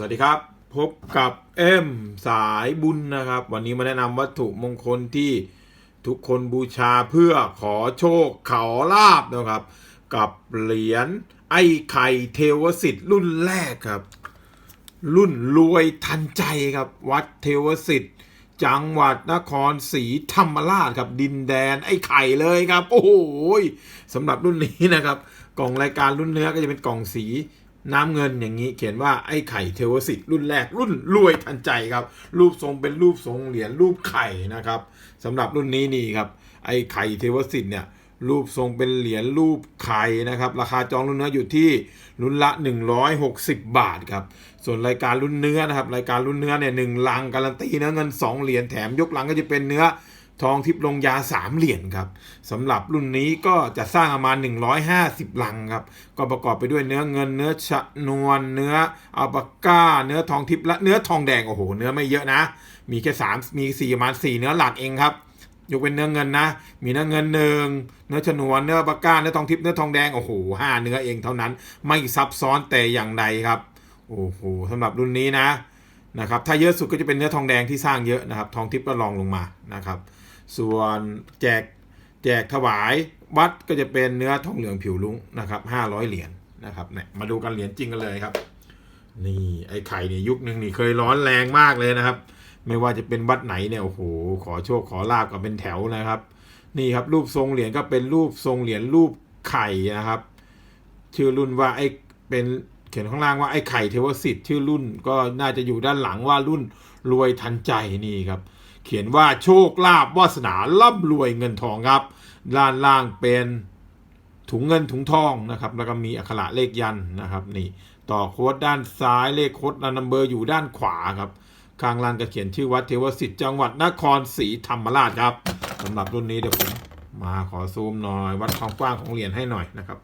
สวัสดีครับ พบกับเอ็มสายบุญนะครับ วันนี้มาแนะนำวัตถุมงคลที่ทุกคนบูชาเพื่อขอโชคขอลาบนะครับ กับเหรียญไอ้ไข่เทวสิทธิ์รุ่นแรกครับ รุ่นรวยทันใจครับ วัดเทวสิทธิ์จังหวัดนครศรีธรรมราชครับดินแดนไอ้ไข่เลยครับ โอ้โหสำหรับรุ่นนี้นะครับ กล่องรายการรุ่นเนื้อก็จะเป็นกล่องสี น้ำเงินอย่างนี้เขียนว่าไอ้ไข่เทวสิทธิ์รุ่นแรกรุ่นรวยทันใจครับ รูปทรงเป็นรูปทรงเหรียญรูปไข่นะครับสำหรับรุ่นนี้นี่ครับไอ้ไข่เทวสิทธิ์เนี่ยรูปทรงเป็นเหรียญรูปไข่นะครับ ราคาจองรุ่นเนื้ออยู่ที่รุ่นละ 160 บาทครับ ส่วนรายการรุ่นเนื้อนะครับ รายการรุ่นเนื้อเนี่ยหนึ่งลังการันตีเนื้อเงิน 2 เหรียญแถมยกลังก็จะเป็นเนื้อ ทองทิพย์ลงยา 3 เหรียญครับสำหรับรุ่นนี้ก็จะสร้างประมาณ 150 ลังครับ ก็ประกอบไปด้วยเนื้อเงินเนื้อชะนวลเนื้ออัลปาก้า เนื้อทองทิพย์และเนื้อทองแดง โอ้โห เนื้อไม่เยอะนะ มีแค่ 3 มี4ประมาณ 4 เนื้อหลักเองครับ ยกเป็นเนื้อเงินนะ มีเนื้อเงินหนึ่งเนื้อฉนวนเนื้อปากก้า เนื้อทองทิพย์เนื้อทองแดง โอ้โหห้าเนื้อเองเท่านั้น ไม่ซับซ้อนแต่อย่างใดครับ โอ้โหสำหรับรุ่นนี้นะนะครับ ถ้าเยอะสุดก็จะเป็นเนื้อทองแดงที่สร้างเยอะนะครับ ทองทิพย์ก็รองลงมานะครับ ส่วนแจกแจกถวายวัดก็จะเป็นเนื้อทองเหลืองผิวลุ้งนะครับห้าร้อยเหรียญนะครับเนี่ยมาดูกันเหรียญจริงกันเลยครับ นี่ไอ้ไข่เนี่ยุคนึงนี่เคยร้อนแรงมากเลยนะครับ ไม่ว่าจะเป็นวัดไหนเนี่ยโอ้โหขอโชคขอลาบกันเป็นแถวนะครับ นี่ครับรูปทรงเหรียญก็เป็นรูปทรงเหรียญรูปไข่นะครับ ชื่อรุ่นว่าไอ้เป็นเขียนข้างล่างว่าไอ้ไข่เทวสิทธิ์ชื่อรุ่นก็น่าจะอยู่ด้านหลังว่ารุ่นรวยทันใจนี่ครับ เขียนว่าโชคลาภวาสนาร่ำรวยเงินทองครับ ด้านล่างเป็นถุงเงินถุงทองนะครับ แล้วก็มีอักขระเลขยันนะครับ นี่ต่อโค้ดด้านซ้ายเลขโค้ดนัมเบอร์อยู่ด้านขวาครับข้างล่างก็เขียนชื่อวัดเทวสิทธิ์จังหวัดนครศรีธรรมราชครับสำหรับรุ่นนี้เดี๋ยวผมมาขอซูมหน่อย วัดความกว้างของเหรียญให้หน่อยนะครับ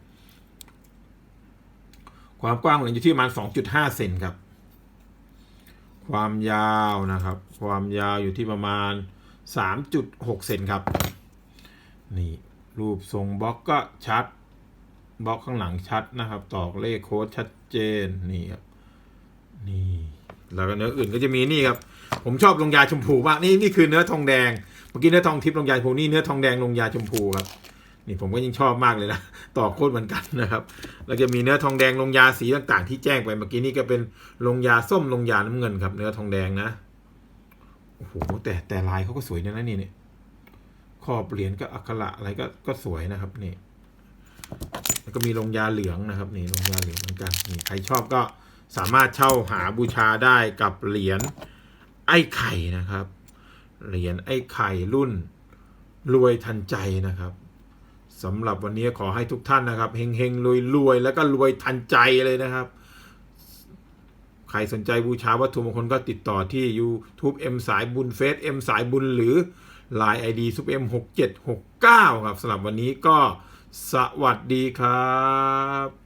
ความกว้างเหรียญอยู่ที่ประมาณ2.5เซนครับ ความยาวนะครับ ความยาวอยู่ที่ประมาณ 3.6 เซนครับ นี่รูปทรงบล็อกก็ชัด บล็อกข้างหลังชัดนะครับ ตอกเลขโค้ดชัดเจน นี่ครับ นี่แล้วก็เนื้ออื่นก็จะมีนี่ครับ ผมชอบลงยาชมพูมากนี่นี่คือเนื้อทองแดง เมื่อกี้เนื้อทองทิพย์ลงยาชมพูนี่เนื้อทองแดงลงยาชมพูครับ นี่ผมก็ยิ่งชอบมากเลยนะต่อโคตรเหมือนกันนะครับ แล้วจะมีเนื้อทองแดงลงยาสีต่างๆ ที่แจ้งไปเมื่อกี้นี่ก็เป็นลงยาส้มลงยาน้ำเงินครับ เนื้อทองแดงนะโอ้โหแต่แต่ลายเขาก็สวยนะนะนี่เนี่ยขอบเหรียญก็อักขระอะไรก็ก็สวยนะครับนี่แล้วก็มีลงยาเหลืองนะครับนี่ลงยาเหลืองเหมือนกันนี่ใครชอบก็สามารถเช่าหาบูชาได้กับเหรียญไอ้ไข่นะครับ เหรียญไอ้ไข่รุ่นรวยทันใจนะครับ สำหรับวันนี้ขอให้ทุกท่านนะครับเฮงเฮงรวยรวยแล้วก็รวยทันใจเลยนะครับ ใครสนใจบูชาวัตถุมงคลก็ติดต่อที่ YouTube M สายบุญเฟซ M สายบุญหรือ Line ID ซุป M 6769 ครับสำหรับวันนี้ก็สวัสดีครับ